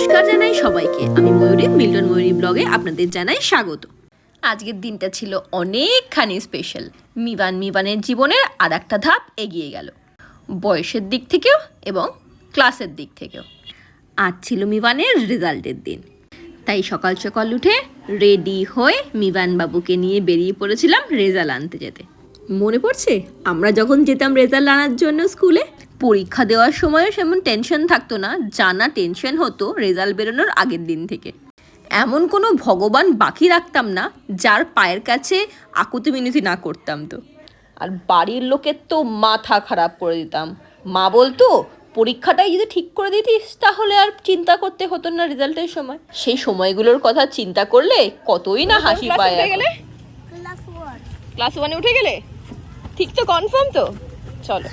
নমস্কার জানাই সবাইকে। আমি ময়ূরী, মিল্টন ময়ূরী ব্লগে আপনাদের জানাই স্বাগত। আজকের দিনটা ছিল অনেকখানি স্পেশাল মিবান মিবানের জীবনের আর একটা ধাপ এগিয়ে গেল। বয়সের দিক থেকেও এবং ক্লাসের দিক থেকেও। আজ ছিল মিবানের রেজাল্টের দিন। তাই সকাল সকাল উঠে রেডি হয়ে মিবান বাবুকে নিয়ে বেরিয়ে পড়েছিলাম রেজাল্ট আনতে যেতে। মনে পড়ছে? আমরা যখন যেতাম রেজাল্ট আনার জন্য স্কুলে পরীক্ষা দেওয়ার সময়ও সেমন টেনশন থাকতো না জানা টেনশন হতো রেজাল্ট বেরোনোর আগের দিন থেকে। এমন কোনো ভগবান বাকি রাখতাম না যার পায়ের কাছে আকুতি মিনতি না করতাম তো। আর বাড়ির লোকের তো মাথা খারাপ করে দিতাম। মা বলতো পরীক্ষাটাই যদি ঠিক করে দিতিস তাহলে আর চিন্তা করতে হতো না রেজাল্টের সময়। সেই সময়গুলোর কথা চিন্তা করলে কতই না হাসি পায় এখন। ক্লাস ওয়ান ক্লাস ওয়ানে উঠে গেলে? ঠিক তো কনফার্ম তো? চলো।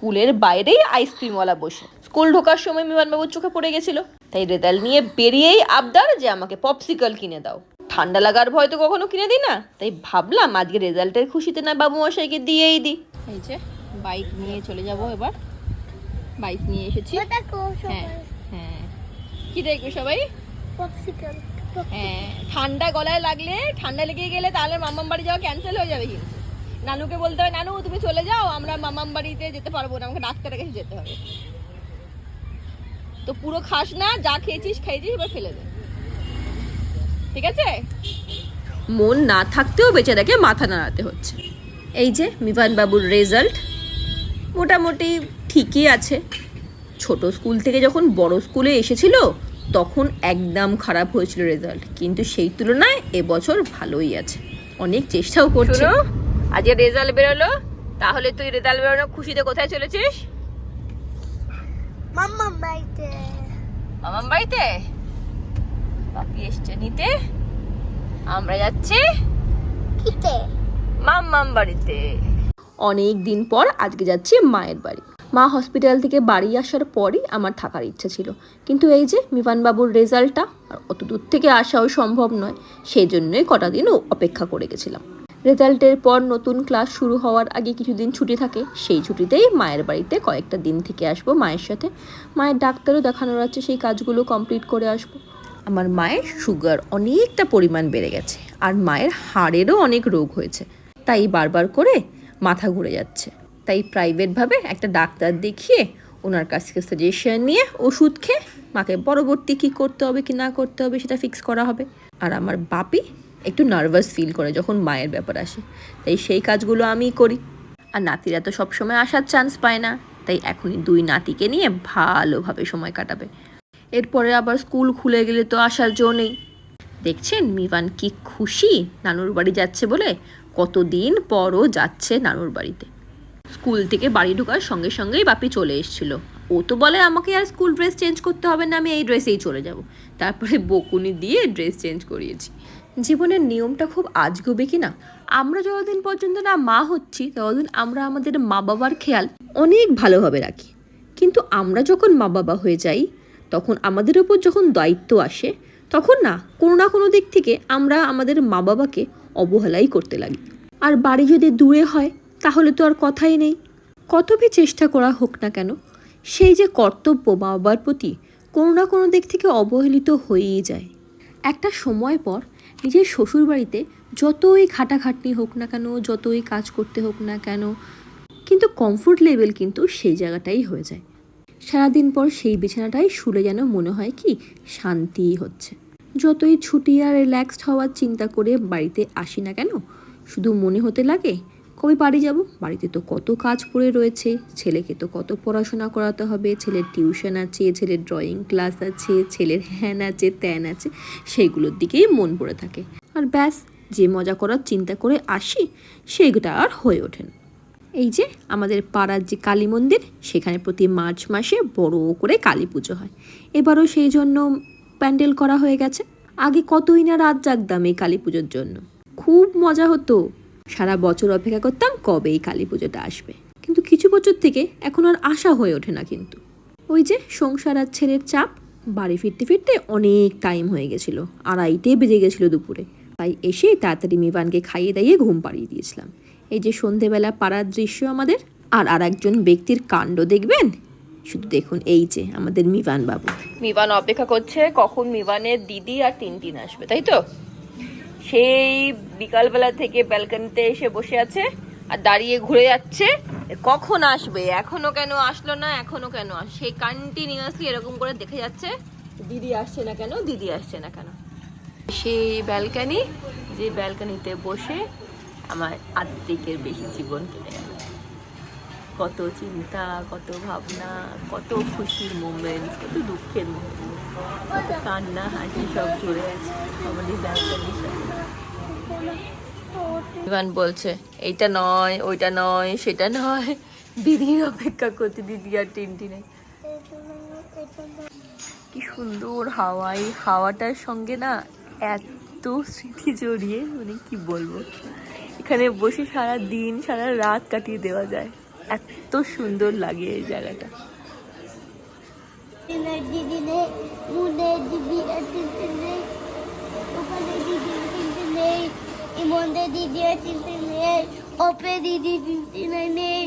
স্কুলের বাইরেই আইসক্রিমওয়ালা বসে। স্কুল ঢোকার সময় বিমানবাবুর চোখে পড়ে গেছিল। তাই রেজাল্ট নিয়ে বেরিয়েই আবদার যে আমাকে পপসিকল কিনে দাও। ঠান্ডা লাগার ভয় তো কখনো কিনে দিই না। তাই ভাবলাম আজকে রেজাল্টের খুশিতে না বাবু মশাইকে দিয়েই দিই। এই যে বাইক নিয়ে চলে যাব এবার। বাইক নিয়ে এসেছি। দেখো হ্যাঁ হ্যাঁ। কি দেখবে সবাই? পপসিকল হ্যাঁ ঠান্ডা গলায় লাগলে ঠান্ডা লেগে গেলে তাহলে মামাম বাড়ি যাওয়া ক্যান্সেল হয়ে যাবে কিন্তু। নানুকে বলতে হয় নানু তুমি চলে যাও আমরা মামাম বাড়িতে যেতে পারব না আমাকে ডাক্তারের কাছে যেতে হবে। তো পুরো খাস না যা খেয়েছিস খেয়েছিস এবার ফেলে দে। ঠিক আছে? মন না থাকতেও বেঁচে বেচারাকে মাথা নাড়াতে হচ্ছে। এই যে মিভান বাবুর রেজাল্ট মোটামুটি ঠিকই আছে। ছোট স্কুল থেকে যখন বড় স্কুলে এসেছিল তখন একদম খারাপ হয়েছিল রেজাল্ট কিন্তু সেই তুলনায় এবছর ভালোই আছে। অনেক চেষ্টাও করছে। আজকে রেজাল্ট বেরোলো তাহলে তুই রেজাল্ট বেরোনো খুশিতে কোথায় চলেছিস? মাম্মা বাড়িতে। মামাম বাড়িতে? বাপি এসছে নিতে। আমরা যাচ্ছি কিতে? মাম্মাম বাড়িতে। অনেক দিন পর আজকে যাচ্ছি মায়ের বাড়ি। মা হসপিটাল থেকে বাড়ি আসার পরই আমার থাকার ইচ্ছা ছিল। কিন্তু এই যে মিবানবাবুর রেজাল্টটা আর অত দূর থেকে আসাও সম্ভব নয় সেই জন্যই কটা দিন অপেক্ষা করে গেছিলাম। রেজাল্টের পর নতুন ক্লাস শুরু হওয়ার আগে কিছুদিন ছুটি থাকে, সেই ছুটিতেই মায়ের বাড়িতে কয়েকটা দিন থেকে আসব মায়ের সাথে। মায়ের ডাক্তারও দেখানোর আছে, সেই কাজগুলো কমপ্লিট করে আসব। আমার মায়ের সুগার অনেকটা পরিমাণ বেড়ে গেছে, আর মায়ের হাড়েরও অনেক রোগ হয়েছে, তাই বারবার করে মাথা ঘুরে যাচ্ছে। তাই প্রাইভেটভাবে একটা ডাক্তার দেখিয়ে, ওনার কাছ থেকে সাজেশন নিয়ে ওষুধ খেয়ে, মাকে পরবর্তী কী করতে হবে, কি না করতে হবে, সেটা ফিক্স করা হবে। আর আমার বাপি একটু নার্ভাস ফিল করে যখন মায়ের ব্যাপার আসে। তাই সেই কাজগুলো আমিই করি। আর নাতিরা তো সবসময় আসার চান্স পায় না। তাই এখনই দুই নাতিকে নিয়ে ভালোভাবে সময় কাটাবে। এরপরে আবার স্কুল খুলে গেলে তো আসার জো নেই। দেখছেন মিভান কি খুশি নানুর বাড়ি যাচ্ছে বলে? কতদিন পরও যাচ্ছে নানুর বাড়িতে। স্কুল থেকে বাড়ি ঢোকার সঙ্গে সঙ্গেই বাপি চলে এসেছিল। ও তো বলে, আমাকে আর স্কুল ড্রেস চেঞ্জ করতে হবে না, আমি এই ড্রেসেই চলে যাব। তারপরে বকুনি দিয়ে ড্রেস চেঞ্জ করিয়েছি। জীবনের নিয়মটা খুব আজগুবি কি না আমরা যতদিন পর্যন্ত না মা হচ্ছি, ততদিন আমরা আমাদের মা বাবার খেয়াল অনেক ভালোভাবে রাখি। কিন্তু আমরা যখন মা বাবা হয়ে যাই, তখন আমাদের উপর যখন দায়িত্ব আসে, তখন না, কোনো না কোনো দিক থেকে আমরা আমাদের মা বাবাকে অবহেলাই করতে লাগি। আর বাড়ি যদি দূরে হয়, তাহলে তো আর কথাই নেই। কত ভি চেষ্টা করা হোক না কেন, সেই যে কর্তব্য মা বাবার প্রতি কোনো না কোনো দিক থেকে অবহেলিত হয়েই যায়। একটা সময় পর নিজের শ্বশুর বাড়িতে যতই খাটাখাটনি হোক না কেন, যতই কাজ করতে হোক না কেন, কিন্তু কমফোর্ট লেভেল কিন্তু সেই জায়গাটাই হয়ে যায়। সারাদিন পর সেই বিছানাটাই শুলে যেন মনে হয় কি শান্তিই হচ্ছে। যতই ছুটি আর রিল্যাক্সড হওয়ার চিন্তা করে বাড়িতে আসি না কেন, শুধু মনে হতে লাগে কবে বাড়ি যাব? বাড়িতে তো কত কাজ পড়ে রয়েছে। ছেলেকে তো কত পড়াশোনা করাতে হবে। ছেলের টিউশন আছে, ছেলের ড্রয়িং ক্লাস আছে, ছেলের হ্যান আছে, ত্যান আছে, সেইগুলোর দিকেই মন পড়ে থাকে। আর ব্যাস, যে মজা করার চিন্তা করে আসি সেটা আর হয়ে ওঠে না। এই যে আমাদের পাড়ার যে কালী মন্দির, সেখানে প্রতি মার্চ মাসে বড় করে কালী পুজো হয়। এবারও সেই জন্য প্যান্ডেল করা হয়ে গেছে। আগে কতই না রাত জাগতাম এই কালী পুজোর জন্য। খুব মজা হতো। সারা বছর অপেক্ষা করতাম কবে এই কালী পুজোটা আসবে। কিন্তু কিছু বছর থেকে এখন আর আশা হয়ে ওঠে না কিন্তু। ওই যে সংসার আর ছেলের চাপ, বাড়ি ফিরতে ফিরতে অনেক টাইম হয়ে গেছিল, আড়াইটে বেজে গেছিল দুপুরে। তাই এসে তাড়াতাড়ি মিবানকে খাইয়ে দাইয়ে ঘুম পাড়িয়ে দিয়েছিলাম। এই যে সন্ধেবেলা পাড়ার দৃশ্য আমাদের, আর আর একজন ব্যক্তির কাণ্ড দেখবেন? শুধু দেখুন এই যে আমাদের মিবান বাবু মিবান অপেক্ষা করছে কখন মিবানের দিদি আর টিনটিন আসবে, তাই তো? সেই বিকালবেলা থেকে ব্যালকানিতে এসে বসে আছে আর দাঁড়িয়ে ঘুরে যাচ্ছে। কখন আসবে? এখনও কেন আসলো না? এখনও কেন সে কন্টিনিউয়াসলি এরকম করে দেখে যাচ্ছে, দিদি আসছে না কেন? দিদি আসছে না কেন? সেই ব্যালকানি, যে ব্যালকানিতে বসে আমার আর্ধেকের বেশি জীবন কেটে গেল। কত চিন্তা, কত ভাবনা, কত খুশির মোমেন্ট কত দুঃখের মোমেন্ট কত কান্না, হাসি, সব জুড়ে আছে আমাদের ব্যালকনির সাথে। বলছে, এইটা নয়, ওইটা নয়, সেটা নয়। দিদির অপেক্ষা করতে দিদি আর টিনটিনে কি সুন্দর হাওয়া এই হাওয়াটার সঙ্গে না এত স্মৃতি জড়িয়ে মানে কি বলব? এখানে বসে সারা দিন সারা রাত কাটিয়ে দেওয়া যায়। এত সুন্দর লাগে এই জায়গাটা। দিনের দিদি দিদি নেই অপে দিদি নেই নেই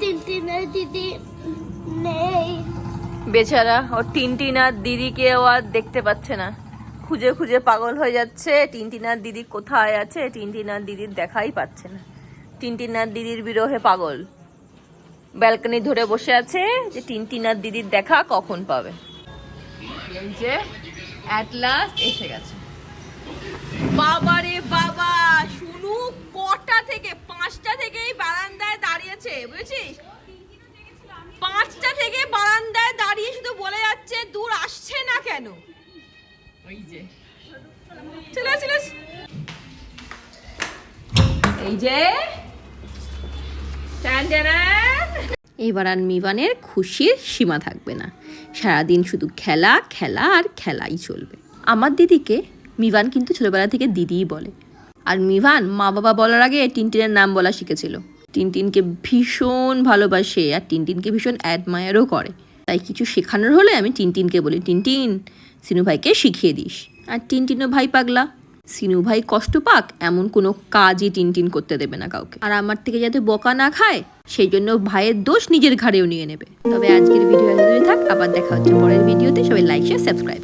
দিদি নেই দিদি বেচারা, ওর টিনটিনার দিদিকেও আর দেখতে পাচ্ছে না। খুঁজে খুঁজে পাগল হয়ে যাচ্ছে। টিনটিনার দিদি কোথায় আছে? টিনটিনার দিদির দেখাই পাচ্ছে না। টিনটিনার দিদির বিরহে পাগল। ব্যালকনি ধরে বসে আছে যে টিনটিনার দিদির দেখা কখন পাবে? যে অ্যাট লাস্ট এসে গেছে। বাবা রে বাবা, শুনু কটা থেকে? পাঁচটা থেকেই বারান্দায় দাঁড়িয়েছে, বুঝেছিস? পাঁচটা থেকে বারান্দায় দাঁড়িয়ে শুধু বলে যাচ্ছে, দূর আসছে না কেন? এই যে এবার আর মিবানের খুশির সীমা থাকবে না। সারাদিন শুধু খেলা খেলা আর খেলাই চলবে। আমার দিদিকে মিভান কিন্তু ছোটবেলা থেকে দিদিই বলে। আর মিভান মা বাবা বলার আগে টিনটিনের নাম বলা শিখেছিল। টিনটিনকে ভীষণ ভালোবাসে আর টিনটিনকে ভীষণ অ্যাডমায়ারও করে। তাই কিছু শেখানোর হলে আমি টিনটিনকে বলি, টিনটিন, সিনু ভাইকে শিখিয়ে দিস। আর টিনটিনও ভাই পাগলা। সিনু ভাই কষ্ট পাক, এমন কোনো কাজই টিনটিন করতে দেবে না কাউকে। আর আমার থেকে যাতে বকা না খায়, সেই জন্য ভাইয়ের দোষ নিজের ঘাড়েও নিয়ে নেবে। তবে আজকের ভিডিও থাক, আবার দেখা হচ্ছে পরের ভিডিওতে। সবাই লাইক শেয়ার সাবস্ক্রাইব